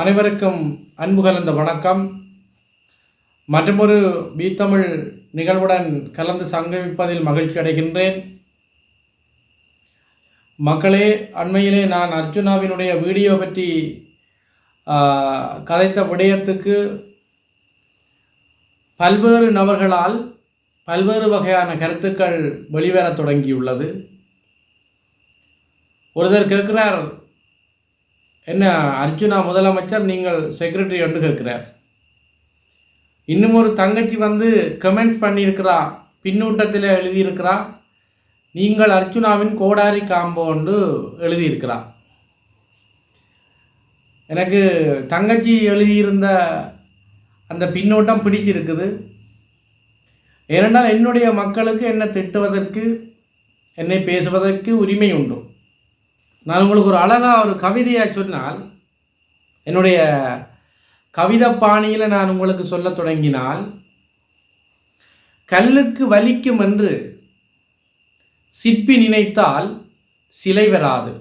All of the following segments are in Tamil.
அனைவருக்கும் அன்பு கலந்த வணக்கம். மற்றொரு பீத்தமிழ் நிகழ்வுடன் கலந்து சங்கமிப்பதில் மகிழ்ச்சி அடைகின்றேன். மக்களே அண்மையிலே நான் அர்ஜுனாவினுடைய வீடியோ பற்றி கதைத்த விடயத்துக்கு பல்வேறு நபர்களால் பல்வேறு வகையான கருத்துக்கள் வெளிவரத் தொடங்கியுள்ளது. ஒருத்தர் கேட்கிறார் என்ன அர்ஜுனா முதலமைச்சர் நீங்கள் செக்ரட்டரி என்று கேட்கிறார். இன்னும் ஒரு தங்கச்சி வந்து கமெண்ட் பண்ணியிருக்கிறா பின்னூட்டத்தில் எழுதியிருக்கிறா. நீங்கள் அர்ஜுனாவின் கோடாரி காம்பவுண்டு எழுதியிருக்கிறா. எனக்கு தங்கச்சி எழுதியிருந்த அந்த பின்னூட்டம் பிடிச்சிருக்குது. ஏனென்றால் என்னுடைய மக்களுக்கு என்னை திட்டுவதற்கு என்னை பேசுவதற்கு உரிமை உண்டு. நான் உங்களுக்கு ஒரு அழகாக ஒரு கவிதையாக சொன்னால் என்னுடைய கவிதை பாணியில் நான் உங்களுக்கு சொல்ல தொடங்கினால் கல்லுக்கு வலிக்கும் என்று சிற்பி நினைத்தால் சிலை வராது.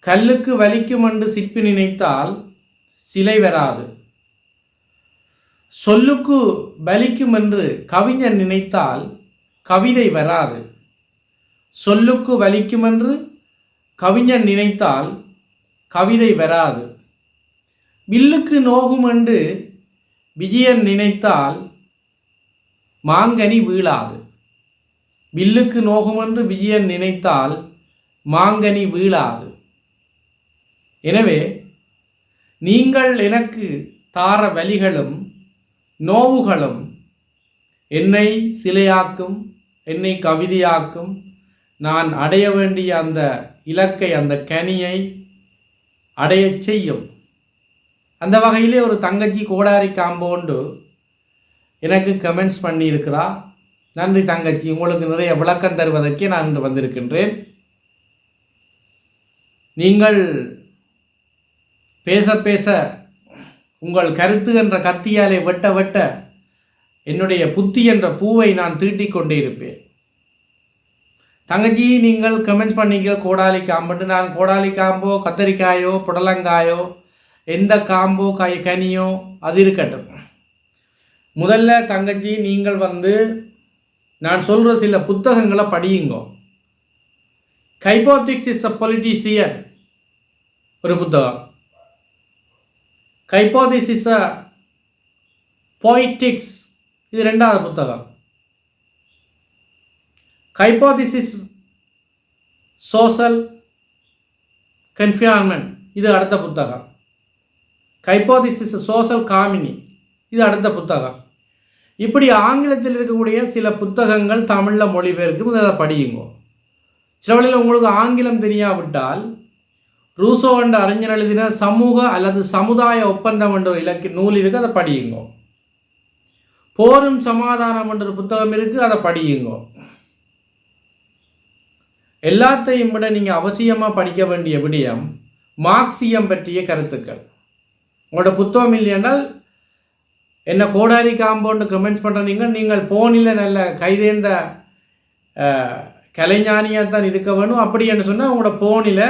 கல்லுக்கு வலிக்கும் என்று சிற்பி நினைத்தால் சிலை வராது. சொல்லுக்கு வலிக்கும் என்று கவிஞர் நினைத்தால் கவிதை வராது. சொல்லுக்கு வலிக்கும் என்று கவிஞன் நினைத்தால் கவிதை வராது. வில்லுக்கு நோகும் என்று விஜயன் நினைத்தால் மாங்கனி வீழாது. வில்லுக்கு நோகும் என்று விஜயன் நினைத்தால் மாங்கனி வீழாது. எனவே நீங்கள் எனக்கு தார வலிகளும் நோவுகளும் என்னை சிலையாக்கும் என்னை கவிதையாக்கும் நான் அடைய வேண்டிய அந்த இலக்கை அந்த கனியை அடையச் செய்யும். அந்த வகையிலே ஒரு தங்கச்சி கோடாரி காம்பவுண்டு எனக்கு கமெண்ட்ஸ் பண்ணியிருக்கிறா. நன்றி தங்கச்சி உங்களுக்கு நிறைய விளக்கம் தருவதற்கே நான் இன்று வந்திருக்கின்றேன். நீங்கள் பேச பேச உங்கள் கருத்து என்ற கத்தியாலே வெட்ட வெட்ட என்னுடைய புத்தி என்ற பூவை நான் தீட்டிக் கொண்டே இருப்பேன். தங்கச்சி நீங்கள் கமெண்ட்ஸ் பண்ணீங்க கோடாலி காம்புன்ட்டு நான் கோடாலி காம்போ கத்தரிக்காயோ புடலங்காயோ எந்த காம்போ காய் கனியோ அது இருக்கட்டும். முதல்ல தங்கச்சி நீங்கள் வந்து நான் சொல்கிற சில புத்தகங்களை படியுங்கோ. கைபோத்திக்ஸ் இஸ் அ பொலிட்டீசியன் ஒரு புத்தகம். கைபோதிஸ் இஸ் அ பொய்டிக்ஸ் இது ரெண்டாவது புத்தகம். ஹைப்போதிசிஸ் சோசல் கன்ஃபியான்மெண்ட் இது அடுத்த புத்தகம். ஹைப்போதிசிஸ் சோசல் காமினி இது அடுத்த புத்தகம். இப்படி ஆங்கிலத்தில் இருக்கக்கூடிய சில புத்தகங்கள் தமிழில் மொழிபெயர்க்கும் இதை படியுங்க. சில வழியில் உங்களுக்கு ஆங்கிலம் தெரியாவிட்டால் ரூசோ என்ற அறிஞர் எழுதின சமூக அல்லது சமுதாய ஒப்பந்தம் என்ற ஒரு இலக்கிய நூல் இருக்கு அதை படியுங்க. போரும் சமாதானம் என்ற புத்தகம் இருக்குது அதை படியுங்க. எல்லாத்தையும் விட நீங்கள் அவசியமாக படிக்க வேண்டிய விடயம் மார்க்சியம் பற்றிய கருத்துக்கள். உங்களோட புத்தகம் இல்லையென்றால் என்ன கோடாரி காம்பவுண்டு கமெண்ட்ஸ் பண்ணுறீங்க நீங்கள் போனில் நல்ல கைதேர்ந்த கலைஞானியாக தான் இருக்க வேணும். அப்படி என்று சொன்னால் உங்களோட போனில்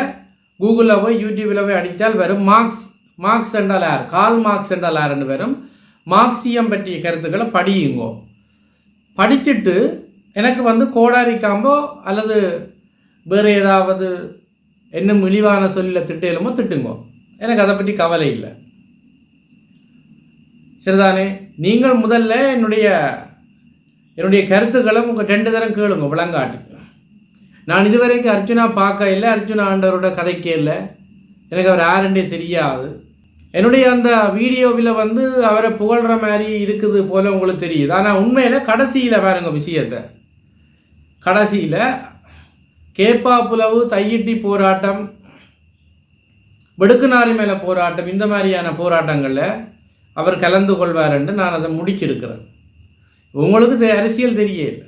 கூகுளில் போய் யூடியூப்பில் போய் அடித்தால் வரும் மார்க்ஸ் மார்க்ஸ் என்றால் யார்? கால் மார்க்ஸ் என்றால் யாருன்னு வரும் மார்க்சியம் பற்றிய கருத்துக்களை படியுங்கோ. படிச்சுட்டு எனக்கு வந்து கோடாரி காம்போ அல்லது வேறு ஏதாவது இன்னும் இழிவான சொல்லில் திட்டலுமோ திட்டுங்கோ. எனக்கு அதை பற்றி கவலை இல்லை. சரிதானே? நீங்கள் முதல்ல என்னுடைய என்னுடைய கருத்துக்களும் உங்கள் ரெண்டு தரம் கேளுங்க விளங்காட்டுக்கு. நான் இதுவரைக்கும் அர்ஜுனா பார்க்க இல்லை அர்ஜுனா ஆண்டவரோட கதை இல்லை. எனக்கு அவர் யாருன்றே தெரியாது. என்னுடைய அந்த வீடியோவில் வந்து அவரை புகழ்கிற மாதிரி இருக்குது போல உங்களுக்கு தெரியுது. ஆனால் உண்மையில் கடைசியில் பாருங்க விஷயத்தை. கடைசியில் கேப்பா புலவு தையிட்டி போராட்டம் வெடுக்குநாரி மேலே போராட்டம் இந்த மாதிரியான போராட்டங்களில் அவர் கலந்து கொள்வார் என்று நான் அதை முடிச்சிருக்கிறேன் உங்களுக்கு அரசியல் தெரியல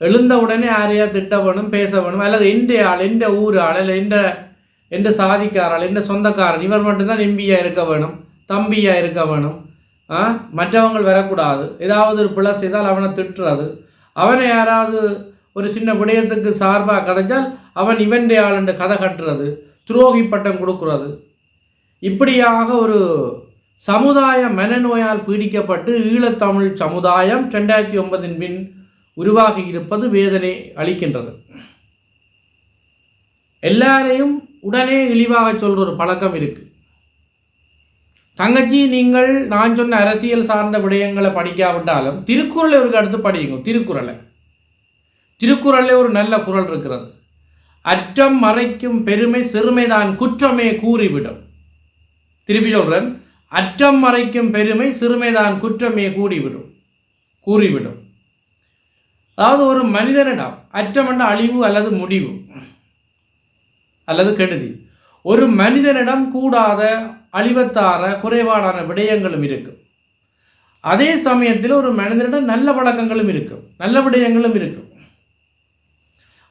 எழுந்த உடனே யாரையா திட்ட வேணும் பேச வேணும் அல்லது எந்த ஆள் எந்த ஊர் ஆள் இல்லை எந்த எந்த சாதிக்காரால் எந்த சொந்தக்காரன் இவர் மட்டும்தான் எம்பியாக இருக்க வேணும் தம்பியாக இருக்க வேணும் மற்றவங்கள் வரக்கூடாது. ஏதாவது ஒரு பிழை செய்தால் அவனை திட்டுறது. அவனை யாராவது ஒரு சின்ன விடயத்துக்கு சார்பாக கிடைச்சால் அவன் இவன்டே ஆளுன்ற கதை கட்டுறது துரோகி பட்டம் கொடுக்குறது. இப்படியாக ஒரு சமுதாய மனநோயால் பீடிக்கப்பட்டு ஈழத்தமிழ் சமுதாயம் ரெண்டாயிரத்தி ஒன்பதின் பின் உருவாகி இருப்பது வேதனை அளிக்கின்றது. எல்லாரையும் உடனே இழிவாக சொல்கிற ஒரு பழக்கம் இருக்கு. தங்கச்சி நீங்கள் நான் சொன்ன அரசியல் சார்ந்த விடயங்களை படிக்காவிட்டாலும் திருக்குறளை இவருக்கு அடுத்து படியுங்க திருக்குறளை. திருக்குறளே ஒரு நல்ல குரல் இருக்கிறது. அற்றம் மறைக்கும் பெருமை சிறுமைதான் குற்றமே கூறிவிடும். திருப்பி சொல்கிறேன் அற்றம் மறைக்கும் பெருமை சிறுமைதான் குற்றமே கூடிவிடும் கூறிவிடும். அதாவது ஒரு மனிதனிடம் அற்றம் என்ற அழிவு அல்லது முடிவு அல்லது கெடுதி ஒரு மனிதனிடம் கூடாத அழிவத்தார குறைபாடான விடயங்களும் இருக்கும் அதே சமயத்தில் ஒரு மனிதனிடம் நல்ல பழக்கங்களும் இருக்கும் நல்ல விடயங்களும் இருக்கும்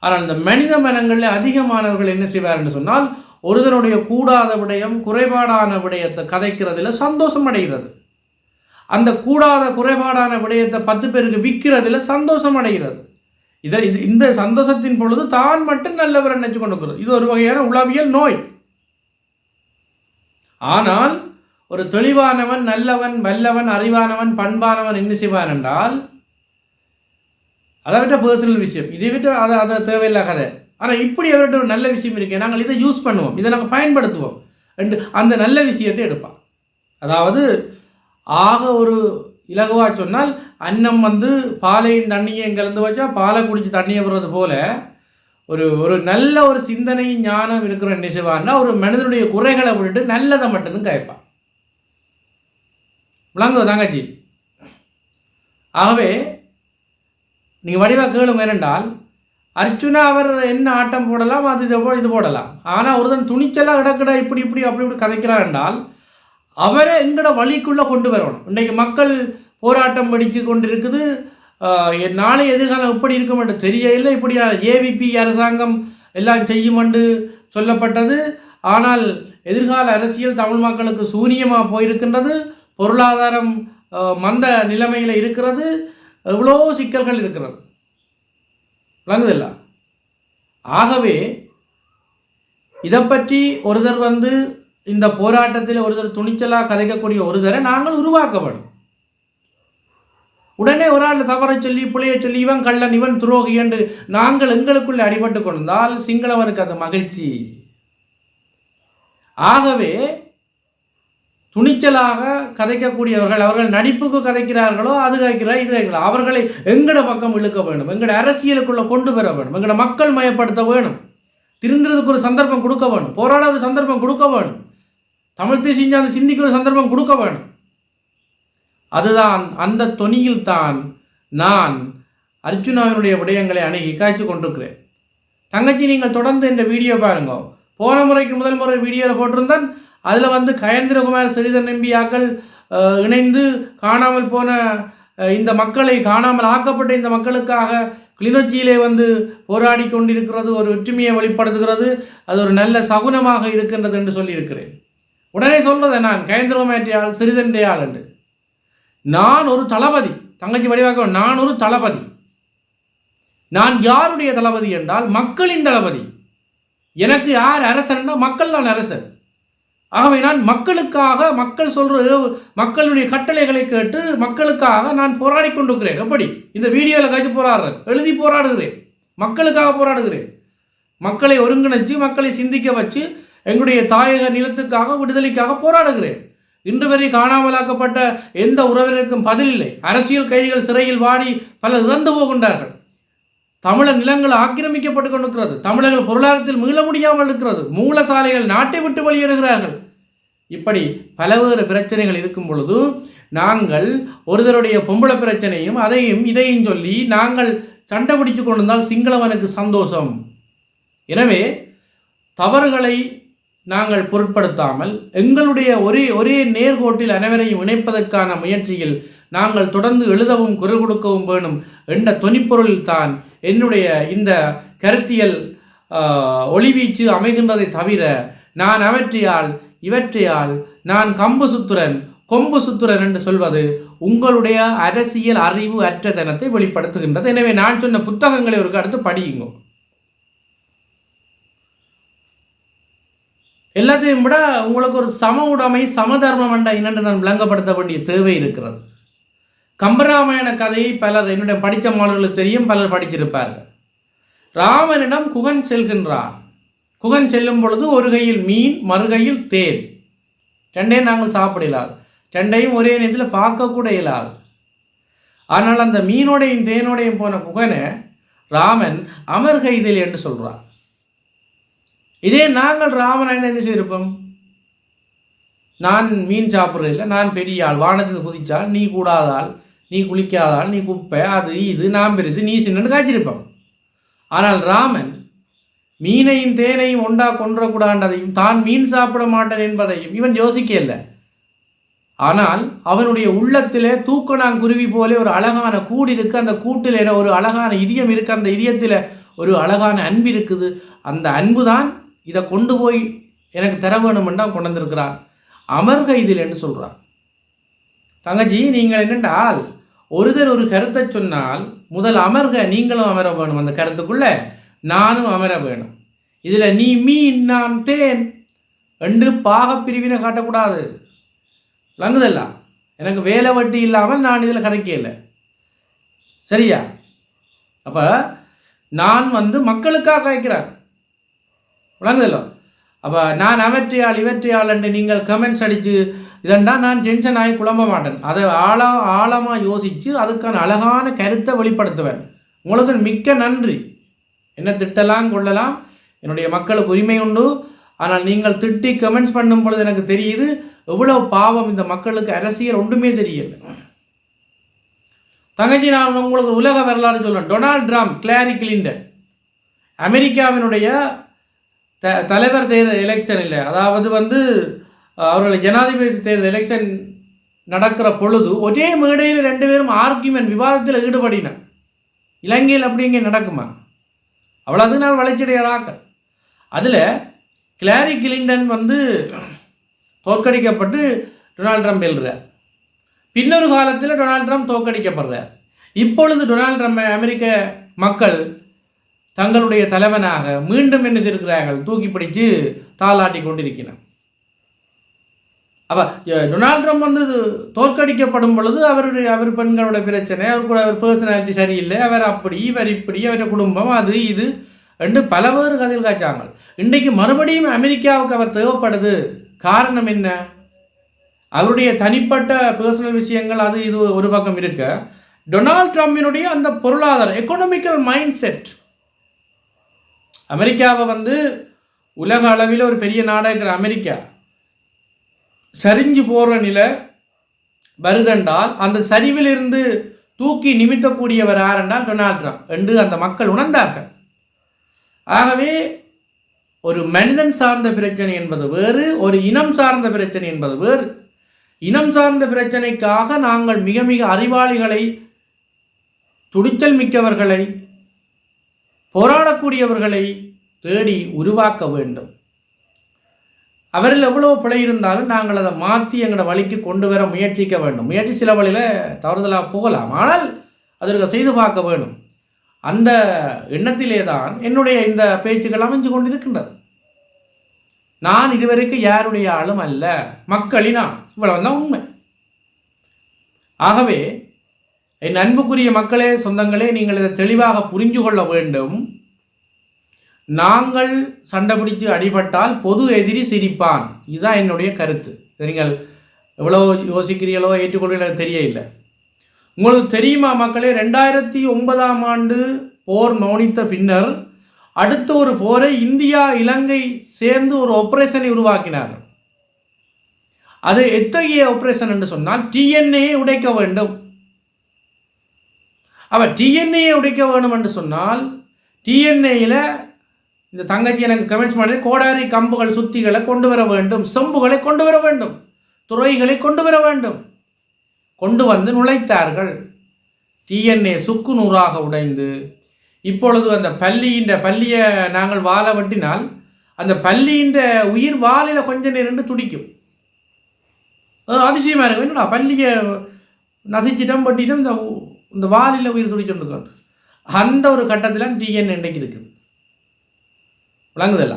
ஆனால் இந்த மனித மனங்களில் அதிகமானவர்கள் என்ன செய்வார் என்று சொன்னால் ஒருதனுடைய கூடாத விடயம் குறைபாடான விடயத்தை கதைக்கிறதுல சந்தோஷம் அடைகிறது. அந்த கூடாத குறைபாடான விடயத்தை பத்து பேருக்கு விற்கிறதுல சந்தோஷம் அடைகிறது. இதை இது இந்த சந்தோஷத்தின் பொழுது தான் மட்டும் நல்லவர் நினைச்சு கொண்டு இது ஒரு வகையான உளவியல் நோய். ஆனால் ஒரு தெளிவானவன் நல்லவன் வல்லவன் அறிவானவன் பண்பானவன் என்ன செய்வான் என்றால் அதை விட்ட பர்சனல் விஷயம். இதை விட்டு அதை அதை தேவையில்லாத கதை ஆனால் இப்படி அவர்கிட்ட ஒரு நல்ல விஷயம் இருக்கு. நாங்கள் இதை யூஸ் பண்ணுவோம். இதை நாங்கள் பயன்படுத்துவோம். ரெண்டு அந்த நல்ல விஷயத்தை எடுப்பான். அதாவது ஆக ஒரு இலகுவாக சொன்னால் அன்னம் வந்து பாலையும் தண்ணியும் கலந்து வச்சா பாலை குடித்து தண்ணியை விடுறது போல ஒரு ஒரு நல்ல ஒரு சிந்தனை ஞானம் இருக்கிற என்ன செய்வான்னா ஒரு மனிதனுடைய குறைகளை விட்டுட்டு நல்லதை மட்டும்தான் கேட்பான் விளங்குது தங்கச்சி? ஆகவே நீங்கள் வடிவாக கேளுங்க ஏனென்றால் அர்ச்சுனா அவர் என்ன ஆட்டம் போடலாம் அது இதை போ இது போடலாம். ஆனால் ஒருத்தன் துணிச்சலாக கிடக்கிட இப்படி இப்படி அப்படி இப்படி கதைக்கிறார் என்றால் அவரை எங்கட வழிக்குள்ளே கொண்டு வரணும். இன்றைக்கு மக்கள் போராட்டம் படித்து கொண்டிருக்குது. நாளை எதிர்காலம் எப்படி இருக்கும் என்று தெரியல இப்படி ஏவிபி அரசாங்கம் எல்லாம் செய்யும் என்று சொல்லப்பட்டது. ஆனால் எதிர்கால அரசியல் தமிழ் மக்களுக்கு சூனியமாக போயிருக்கின்றது. பொருளாதாரம் மந்த நிலைமையில் இருக்கிறது. எவ்வளோ சிக்கல்கள் இருக்கிறது? விளங்குதில்ல? ஆகவே இதை பற்றி ஒருதர் வந்து இந்த போராட்டத்தில் ஒருத்தர் துணிச்சலாக கதைக்கக்கூடிய ஒருதரை நாங்கள் உருவாக்கப்படும் உடனே ஒரு ஆள் தவறை சொல்லி பிள்ளைய சொல்லி இவன் கள்ளன் இவன் துரோகி என்று நாங்கள் எங்களுக்குள்ளே அடிபட்டு கொண்டால் சிங்களவனுக்கு அது மகிழ்ச்சி. ஆகவே துணிச்சலாக கதைக்கக்கூடியவர்கள் அவர்கள் நடிப்புக்கு கதைக்கிறார்களோ அது கதைக்கிறார் இது கதைக்கிறார் அவர்களை எங்கட பக்கம் இழுக்க வேண்டும் எங்கட அரசியலுக்குள்ளே கொண்டு வர வேணும் எங்கட மக்கள் மயப்படுத்த வேணும் திருந்துறதுக்கு ஒரு சந்தர்ப்பம் கொடுக்க வேணும் போராட ஒரு சந்தர்ப்பம் கொடுக்க வேணும் தமிழ் தேசிய சிந்திக்க ஒரு சந்தர்ப்பம் கொடுக்க வேணும். அதுதான் அந்த தொனியில் தான் நான் அர்ஜுனாவினுடைய விடயங்களை அணுகி காய்ச்சி கொண்டிருக்கிறேன். தங்கச்சி நீங்கள் தொடர்ந்து இந்த வீடியோ பாருங்க. போன முறைக்கு முதல் முறை வீடியோவில் போட்டிருந்தான். அதில் வந்து கயந்திரகுமார் சிறிதர் நம்பியாக்கள் இணைந்து காணாமல் போன இந்த மக்களை காணாமல் ஆக்கப்பட்ட இந்த மக்களுக்காக கிளிநொச்சியிலே வந்து போராடி கொண்டிருக்கிறது ஒரு ஒற்றுமையை வெளிப்படுத்துகிறது அது ஒரு நல்ல சகுனமாக இருக்கின்றது என்று சொல்லியிருக்கிறேன். உடனே சொல்றதை நான் கயந்திரகுமாரியால் சிறிதன்றையாள் என்று. நான் ஒரு தளபதி தங்கச்சி வடிவாக்க நான் ஒரு தளபதி. நான் யாருடைய தளபதி என்றால் மக்களின் தளபதி. எனக்கு யார் அரசன்னா மக்கள் தான் அரசர். ஆகவே நான் மக்களுக்காக மக்கள் சொல்கிற மக்களுடைய கட்டளைகளை கேட்டு மக்களுக்காக நான் போராடி கொண்டிருக்கிறேன். எப்படி? இந்த வீடியோவில் காய்ச்சி போராடுறேன். எழுதி போராடுகிறேன். மக்களுக்காக போராடுகிறேன். மக்களை ஒருங்கிணைச்சு மக்களை சிந்திக்க வச்சு எங்களுடைய தாயக நிலத்துக்காக விடுதலைக்காக போராடுகிறேன். இன்று வரை காணாமலாக்கப்பட்ட எந்த உறவினருக்கும் பதில் இல்லை. அரசியல் கைதிகள் சிறையில் வாடி பலர் இறந்து போகின்றார்கள். தமிழர் நிலங்கள் ஆக்கிரமிக்கப்பட்டு கொண்டிருக்கிறது. தமிழர்கள் பொருளாதாரத்தில் மீள முடியாமல் இருக்கிறது. மூலசாலைகள் நாட்டை விட்டு வெளியேறுகிறார்கள். இப்படி பலவேறு பிரச்சனைகள் இருக்கும் பொழுது நாங்கள் ஒருதருடைய பொம்பளை பிரச்சனையும் அதையும் இதையும் சொல்லி நாங்கள் சண்டை பிடித்து கொண்டிருந்தால் சிங்களவனுக்கு சந்தோஷம். எனவே தவறுகளை நாங்கள் பொருட்படுத்தாமல் எங்களுடைய ஒரே ஒரே நேர்கோட்டில் அனைவரையும் இணைப்பதற்கான முயற்சியில் நாங்கள் தொடர்ந்து எழுதவும் குரல் கொடுக்கவும் வேணும் என்ற தொனிப்பொருள் தான் என்னுடைய இந்த கருத்தியல் ஒளிவீச்சு அமைகின்றதை தவிர நான் அவற்றையால் இவற்றையால் நான் கம்பு சுத்துரன் கொம்பு சுத்துரன் என்று சொல்வது உங்களுடைய அரசியல் அறிவு அற்றதனத்தை வெளிப்படுத்துகின்றது. எனவே நான் சொன்ன புத்தகங்களை ஒரு அடுத்து படியுங்க. எல்லாத்தையும் விட உங்களுக்கு ஒரு சம உடைமை சமதர்மம் என்ற இன்னென்று நான் விளங்கப்படுத்த வேண்டிய தேவை இருக்கிறது. கம்பராமாயண கதையை பலர் என்னுடைய படித்த மாணவர்களுக்கு தெரியும் பலர் படித்திருப்பார்கள். ராமனிடம் குகன் செல்கின்றான். குகன் செல்லும் பொழுது ஒரு கையில் மீன் மறுகையில் தேன். ரெண்டையும் நாங்கள் சாப்பிடலாது ரெண்டையும் ஒரே நேரத்தில் பார்க்கக்கூட இயலாது. ஆனால் அந்த மீனோடையும் தேனோடையும் போன குகனை ராமன் அமர் கைதில் என்று சொல்கிறார் இதே நாங்கள் ராமன் என்ன செய்திருப்போம்? நான் மீன் சாப்பிட்றதில்ல நான் பெரிய ஆள் வானத்தில் குதித்தால் நீ கூடாதால் நீ குளிக்காதால் நீ குப்பை அது இது நாம் பெருசு நீ சின்னன்னு காய்ச்சிருப்பான் ஆனால் ராமன் மீனையும் தேனையும் ஒண்டா கொன்றக்கூடாண்டதையும் தான் மீன் சாப்பிட மாட்டேன் என்பதையும் இவன் யோசிக்கல. ஆனால் அவனுடைய உள்ளத்திலே தூக்கணாங்குருவி போலே ஒரு அழகான கூடு இருக்கு. அந்த கூட்டில் ஒரு அழகான இதயம் இருக்கு. அந்த இதயத்தில் ஒரு அழகான அன்பு இருக்குது. அந்த அன்பு தான் இதை கொண்டு போய் எனக்கு தர வேணுமெண்டாம் கொண்டு வந்திருக்கிறான். அமர்க இதில் என்று சொல்கிறான் தங்கச்சி நீங்கள் என்னென்றால் ஒருதர் ஒரு கருத்தை சொன்னால் முதல் அமர்க நீங்களும் அமர வேணும் அந்த கருத்துக்குள்ள நானும் அமர வேணும். இதில் நீ மீன் நான் தேன் ரெண்டு பாக பிரிவினை காட்டக்கூடாது. விளங்குதல்ல? எனக்கு வேலை வட்டி இல்லாமல் நான் இதில் கிடைக்கல சரியா? அப்போ நான் வந்து மக்களுக்காக கதைக்கிறேன் விளங்குதല്ലോ அப்போ நான் அவற்றையாள் இவற்றையால் என்று நீங்கள் கமெண்ட்ஸ் அடித்து இதெண்டா நான் டென்ஷன் ஆகி குழம்ப மாட்டேன். அதை ஆழா ஆழமாக யோசித்து அதுக்கான அழகான கருத்தை வெளிப்படுத்துவேன். உங்களுக்கு மிக்க நன்றி. என்ன திட்டலாம் கொள்ளலாம்? என்னுடைய மக்களுக்கு உரிமை உண்டு. ஆனால் நீங்கள் திட்டி கமெண்ட்ஸ் பண்ணும் பொழுது எனக்கு தெரியுது எவ்வளோ பாவம் இந்த மக்களுக்கு அரசியல் ஒன்றுமே தெரியல. தங்கச்சி நான் உங்களுக்கு உலக வரலாறு சொல்லுவேன் டொனால்ட் ட்ரம்ப் கிளாரி கிளின்டன் அமெரிக்காவினுடைய த தலைவர் தேர்தல் எலெக்ஷன் இல்லை. அதாவது வந்து அவர்கள் ஜனாதிபதி தேர்தல் எலெக்ஷன் நடக்கிற பொழுது ஒரே மேடையில் ரெண்டு பேரும் ஆர்கியூமெண்ட் விவாதத்தில் ஈடுபடின. இலங்கையில் அப்படிங்க நடக்குமா? அவ்வளோது நாள் வளர்ச்சியடையாதாக்கள் அதில் கிளாரி கிளின்டன் வந்து தோற்கடிக்கப்பட்டு டொனால்ட் ட்ரம்ப் எழுறார் பின்னொரு காலத்தில் டொனால்ட் ட்ரம்ப் தோற்கடிக்கப்படுறார். இப்பொழுது டொனால்ட் ட்ரம்ப் அமெரிக்க மக்கள் தங்களுடைய தலைவனாக மீண்டும் என்ன செய்திருக்கிறார்கள்? தூக்கி பிடித்து தாளாட்டி கொண்டிருக்கிறார் அப்போ டொனால்ட் ட்ரம்ப் வந்து தோற்கடிக்கப்படும் பொழுது அவருடைய அவர் பெண்களோட பிரச்சனை அவர் கூட அவர் பர்சனாலிட்டி சரியில்லை அவர் அப்படி இவர் இப்படி அவருடைய குடும்பம் அது இது ரெண்டு பல பேர் கதையில் காய்ச்சாங்க இன்றைக்கு மறுபடியும் அமெரிக்காவுக்கு அவர் தேவைப்படுது. காரணம் என்ன? அவருடைய தனிப்பட்ட பர்சனல் விஷயங்கள் அது இது ஒரு பக்கம் இருக்க. டொனால்ட் ட்ரம்பினுடைய அந்த பொருளாதார எக்கனாமிக்கல் மைண்ட் செட் அமெரிக்காவை வந்து உலக அளவில் ஒரு பெரிய நாடாக அமெரிக்கா சரிஞ்சு போகிற நிலை வருதென்றால் அந்த சரிவிலிருந்து தூக்கி நிமித்தக்கூடியவர் யார் என்றால் டொனால்ட் ட்ரம்ப் என்று அந்த மக்கள் உணர்ந்தார்கள். ஆகவே ஒரு மனிதன் சார்ந்த பிரச்சனை என்பது வேறு ஒரு இனம் சார்ந்த பிரச்சனை என்பது வேறு. இனம் சார்ந்த பிரச்சனைக்காக நாங்கள் மிக மிக அறிவாளிகளை துடிச்சல் மிக்கவர்களை போராடக்கூடியவர்களை தேடி உருவாக்க வேண்டும். அவரில் எவ்வளோ பிழை இருந்தாலும் நாங்கள் அதை மாற்றி எங்களோட வழிக்கு கொண்டு வர முயற்சிக்க வேண்டும். முயற்சி சில வழியில் தவறுதலாக போகலாம். ஆனால் அதற்கு செய்து பார்க்க வேண்டும். அந்த எண்ணத்திலே தான் என்னுடைய இந்த பேச்சுக்கள் அமைஞ்சு கொண்டிருக்கின்றது. நான் இதுவரைக்கும் யாருடைய ஆளும் அல்ல. மக்களினா இவ்வளவு தான் உண்மை. ஆகவே என் அன்புக்குரிய மக்களே சொந்தங்களே நீங்கள் இதை தெளிவாக புரிஞ்சு கொள்ள வேண்டும். நாங்கள் சண்டை பிடிச்சு அடிபட்டால் பொது எதிரி சிரிப்பான். இதுதான் என்னுடைய கருத்து. நீங்கள் எவ்வளோ யோசிக்கிறீங்களோ ஏற்றுக்கொள்வீங்களோ தெரியவில்லை. உங்களுக்கு தெரியுமா மக்களே ரெண்டாயிரத்தி ஒன்பதாம் ஆண்டு போர் மௌனித்த பின்னர் அடுத்த ஒரு போரை இந்தியா இலங்கை சேர்ந்து ஒரு ஆப்ரேஷனை உருவாக்கினார் அது எத்தகைய ஆப்ரேஷன் என்று சொன்னால் டிஎன்ஏ உடைக்க வேண்டும். அவள் டிஎன்ஏ உடைக்க வேணும் என்று சொன்னால் டிஎன்ஏயில் இந்த தங்கச்சி எனக்கு கமெண்ட்ஸ் பண்ணி கோடாரி கம்புகள் சுத்திகளை கொண்டு வர வேண்டும் செம்புகளை கொண்டு வர வேண்டும் துறைகளை கொண்டு வர வேண்டும். கொண்டு வந்து நுழைத்தார்கள். டிஎன்ஏ சுக்கு நூறாக உடைந்து இப்பொழுது அந்த பள்ளியின் பள்ளியை நாங்கள் வாழ வெட்டினால் அந்த பள்ளியின் உயிர் வாலில் கொஞ்ச நேரம் துடிக்கும். அதிசயமாக இருக்கும். என்னடா பள்ளியை நசிச்சிட்டோம் பட்டிட்டோம் இந்த இந்த வாலில் உயிர் துடிச்சுட்டு அந்த ஒரு கட்டத்தில் டிஎன்ஏ இன்றைக்கு இருக்குது விளங்குதல்ல?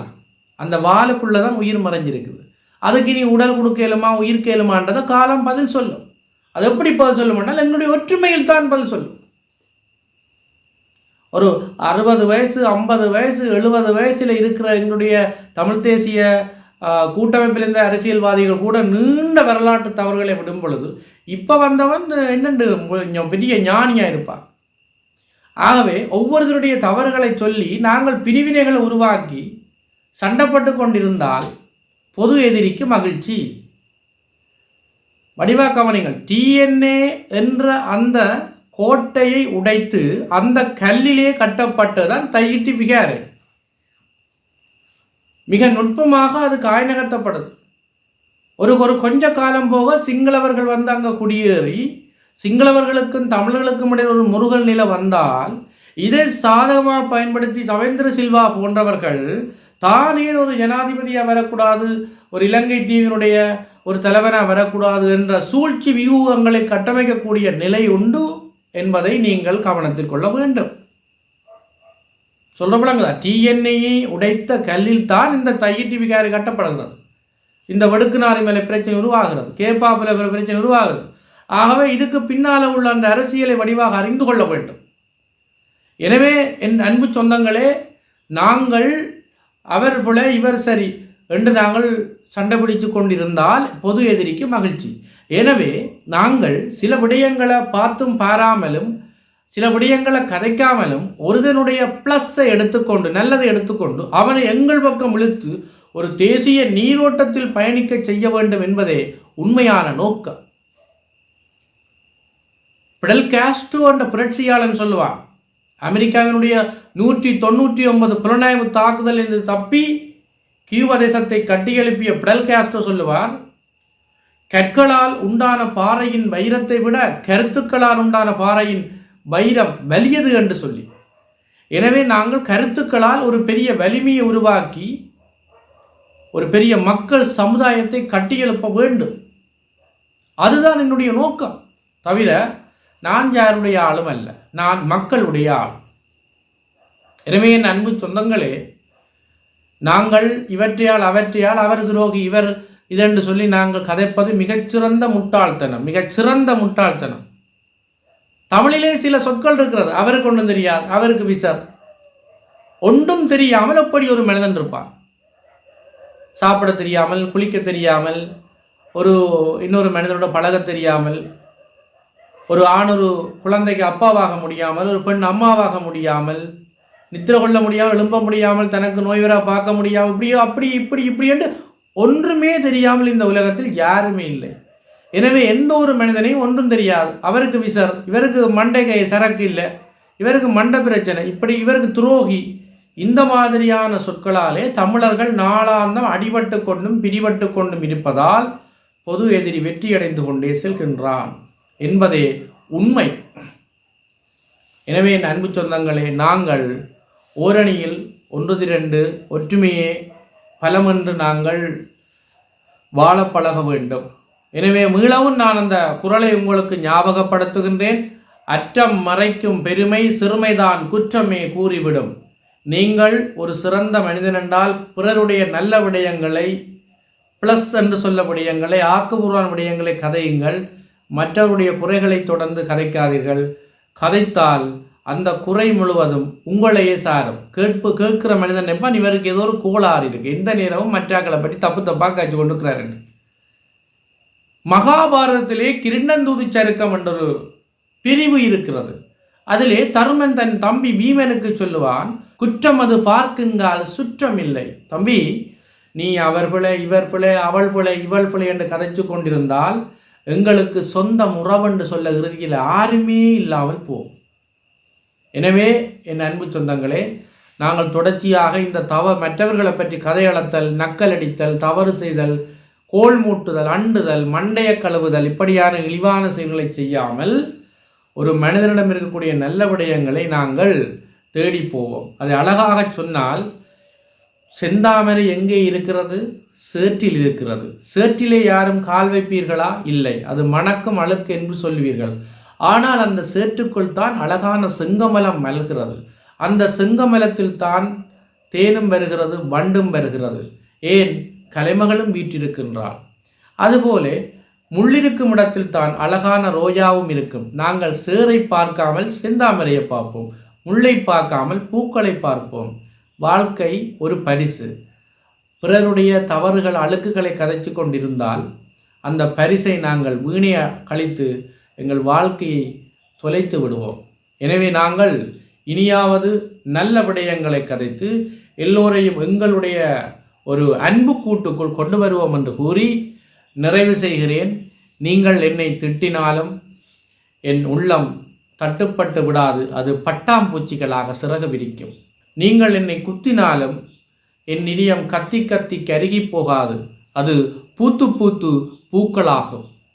அந்த வாலுக்குள்ளே தான் உயிர் மறைஞ்சிருக்குது. அதுக்கு நீ உடல் கொடுக்கலுமா உயிர் கேளுமான்றதை காலம் பதில் சொல்லும். அது எப்படி பதில் சொல்லுமானால் என்னுடைய ஒற்றுமையில் தான் பதில் சொல்லும். ஒரு அறுபது வயசு ஐம்பது வயசு எழுபது வயசில் இருக்கிற எங்களுடைய தமிழ் தேசிய கூட்டமைப்பிலிருந்த கூட்டமைப்பில் இருந்த அரசியல்வாதிகள் கூட நீண்ட வரலாற்று தவறுகளை விடும் பொழுது இப்போ வந்தவன் என்னென்று பெரிய ஞானியாக இருப்பான். ஆகவே ஒவ்வொருத்தருடைய தவறுகளை சொல்லி நாங்கள் பிரிவினைகளை உருவாக்கி சண்டைப்பட்டு கொண்டிருந்தால் பொது எதிரிக்கு மகிழ்ச்சி. வடிவா கவனிகள் டிஎன்ஏ என்ற அந்த கோட்டையை உடைத்து அந்த கல்லிலே கட்டப்பட்டதுதான் தையிட்டு விகாரு. மிக நுட்பமாக அது காய் நகர்த்தப்படுது. ஒரு ஒரு கொஞ்ச காலம் போக சிங்களவர்கள் வந்து அங்கே குடியேறி சிங்களவர்களுக்கும் தமிழர்களுக்கும் இடையில் ஒரு முருகல் நிலை வந்தால் இதை சாதகமாக பயன்படுத்தி சவேந்திர சில்வா போன்றவர்கள் தானே ஒரு ஜனாதிபதியாக வரக்கூடாது ஒரு இலங்கை தீவினுடைய ஒரு தலைவனாக வரக்கூடாது என்ற சூழ்ச்சி வியூகங்களை கட்டமைக்கக்கூடிய நிலை உண்டு என்பதை நீங்கள் கவனத்தில் கொள்ள வேண்டும். சொல்லப்படாங்களா டிஎன்ஏயை உடைத்த கல்லில் தான் இந்த தையிட்டி விகாரி கட்டப்படுகிறது. இந்த வடுக்குநாரி மேலே பிரச்சனை உருவாகிறது. கேப்பாப்பில் பிரச்சனை உருவாகிறது. ஆகவே இதுக்கு பின்னால் உள்ள அந்த அரசியலை வடிவாக அறிந்து கொள்ள வேண்டும். எனவே என் அன்பு சொந்தங்களே நாங்கள் அவர் போல இவர் சரி என்று நாங்கள் சண்டை பிடித்து கொண்டிருந்தால் பொது எதிரிக்கு மகிழ்ச்சி. எனவே நாங்கள் சில விடயங்களை பார்த்தும் பாராமலும் சில விடயங்களை கதைக்காமலும் ஒருதனுடைய ப்ளஸ்ஸை எடுத்துக்கொண்டு நல்லதை எடுத்துக்கொண்டு அவனை எங்கள் பக்கம் இழுத்து ஒரு தேசிய நீரோட்டத்தில் பயணிக்க செய்ய வேண்டும் என்பதே உண்மையான நோக்கம். பிடல் காஸ்ட்ரோ என்ற புரட்சியாளன் சொல்லுவான் அமெரிக்காவினுடைய நூற்றி தொண்ணூற்றி ஒன்பது புலனாய்வு தாக்குதலில் தப்பி கியூபா தேசத்தை கட்டியெழுப்பிய பிடல் காஸ்ட்ரோ சொல்லுவார் கற்களால் உண்டான பாறையின் வைரத்தை விட கருத்துக்களால் உண்டான பாறையின் வைரம் வலியது என்று சொல்லி. எனவே நாங்கள் கருத்துக்களால் ஒரு பெரிய வலிமையை உருவாக்கி ஒரு பெரிய மக்கள் சமுதாயத்தை கட்டியெழுப்ப வேண்டும். அதுதான் என்னுடைய நோக்கம். தவிர நான் யாருடைய ஆளும் அல்ல நான் மக்களுடைய ஆள். எனவே என் அன்பு சொந்தங்களே நாங்கள் இவற்றையால் அவற்றையால் அவர் துரோகி இவர் இதென்று சொல்லி நாங்கள் கதைப்பது மிகச்சிறந்த முட்டாள்தனம் மிகச்சிறந்த முட்டாள்தனம். தமிழிலே சில சொற்கள் இருக்கிறது அவருக்கு ஒன்றும் தெரியாது அவருக்கு விசர். ஒன்றும் தெரியாமல் அப்படி ஒரு மனிதன் இருப்பான். சாப்பிட தெரியாமல் குளிக்க தெரியாமல் ஒரு இன்னொரு மனிதனோட பழக தெரியாமல் ஒரு ஆண் ஒரு குழந்தைக்கு அப்பாவாக முடியாமல் ஒரு பெண் அம்மாவாக முடியாமல் நித்திர கொள்ள முடியாமல் எழும்ப முடியாமல் தனக்கு நோய்வராக பார்க்க முடியாமல் இப்படியோ அப்படி இப்படி இப்படி என்று ஒன்றுமே தெரியாமல் இந்த உலகத்தில் யாருமே இல்லை. எனவே எந்த ஒரு மனிதனையும் ஒன்றும் தெரியாது. அவருக்கு விசர் இவருக்கு மண்டை கை சரக்கு இல்லை. இவருக்கு மண்டை பிரச்சனை. இப்படி இவருக்கு துரோகி இந்த மாதிரியான சொற்களாலே தமிழர்கள் நாளாந்தம் அடிபட்டு கொண்டும் பிடிபட்டு கொண்டும் இருப்பதால் பொது எதிரி வெற்றியடைந்து கொண்டே செல்கின்றான் என்பதே உண்மை. எனவே அன்பு சொந்தங்களே நாங்கள் ஓரணியில் ஒன்று திரண்டு ஒற்றுமையே பலமென்று நாங்கள் வாழ பழக வேண்டும். எனவே மீளவும் நான் அந்த குரலை உங்களுக்கு ஞாபகப்படுத்துகின்றேன். அற்றம் மறைக்கும் பெருமை சிறுமைதான் குற்றமே கூறிவிடும். நீங்கள் ஒரு சிறந்த மனிதன் என்றால் பிறருடைய நல்ல விடயங்களை ப்ளஸ் என்று சொல்ல விடயங்களை ஆக்கபூர்வமான விடயங்களை கதையுங்கள். மற்றவருடைய குறைகளை தொடர்ந்து கதைக்காதீர்கள். கதைத்தால் அந்த குறை முழுவதும் உங்களையே சாரும். கேட்பு கேட்கிற மனிதன் நினைப்பான் இவருக்கு ஏதோ ஒரு கோளாறு இருக்கு. எந்த நேரமும் மற்றாக்களை பற்றி தப்பு தப்பாக காய்ச்சி கொண்டுக்கிறாரு மகாபாரதத்திலே கிருண்ணந்தூதி சருக்கம் என்ற ஒரு பிரிவு இருக்கிறது. அதிலே தருமன் தன் தம்பி பீமனுக்கு சொல்லுவான் குற்றம் அது பார்க்குங்கால் சுற்றம் இல்லை தம்பி நீ அவர் பிழை இவர் பிழை அவள் பிழை இவள் பிழை என்று கதைச்சு கொண்டிருந்தால் எங்களுக்கு சொந்த உறவென்று சொல்ல இறுதியில் யாருமே இல்லாமல் போகும். எனவே என் அன்பு சொந்தங்களே நாங்கள் தொடர்ச்சியாக இந்த தவ மற்றவர்களை பற்றி கதையளத்தல் நக்கலடித்தல் தவறு செய்தல் கோல் மூட்டுதல் அண்டுதல் மண்டைய கழுவுதல் இப்படியான இழிவான செயல்களை செய்யாமல் ஒரு மனிதனிடம் இருக்கக்கூடிய நல்ல விடயங்களை நாங்கள் தேடி போவோம். அதை அழகாக சொன்னால் செந்தாமரை எங்கே இருக்கிறது? சேற்றில் இருக்கிறது. சேற்றிலே யாரும் கால் வைப்பீர்களா? இல்லை. அது மணக்கும் அழுக்கு என்று சொல்வீர்கள். ஆனால் அந்த சேற்றுக்குள் தான் அழகான செங்கமலம் மல்கிறது அந்த செங்கமலத்தில் தான் தேனும் வருகிறது வண்டும் வருகிறது. ஏன்? கலைமகளும் வீற்றிருக்கின்றாள். அதுபோல முள்ளிருக்கும் இடத்தில் தான் அழகான ரோஜாவும் இருக்கும். நாங்கள் சேரை பார்க்காமல் செந்தாமரையை பார்ப்போம். முல்லை பார்க்காமல் பூக்களை பார்ப்போம். வாழ்க்கை ஒரு பரிசு. பிறருடைய தவறுகள் அழுக்குகளை கதைச்சு கொண்டிருந்தால் அந்த பரிசை நாங்கள் வீணைய கழித்து எங்கள் வாழ்க்கையை தொலைத்து விடுவோம். எனவே நாங்கள் இனியாவது நல்ல விடயங்களை கதைத்து எல்லோரையும் எங்களுடைய ஒரு அன்பு கூட்டுக்குள் கொண்டு வருவோம் என்று கூறி நிறைவு செய்கிறேன். நீங்கள் என்னை திட்டினாலும் என் உள்ளம் தட்டுப்பட்டு விடாது. அது பட்டாம்பூச்சிகளாக சிறகு விரிக்கும். நீங்கள் என்னை குத்தினாலும் என் இதயம் கத்தி கத்தி கருகி போகாது. அது பூத்து பூத்து பூக்களாகும்.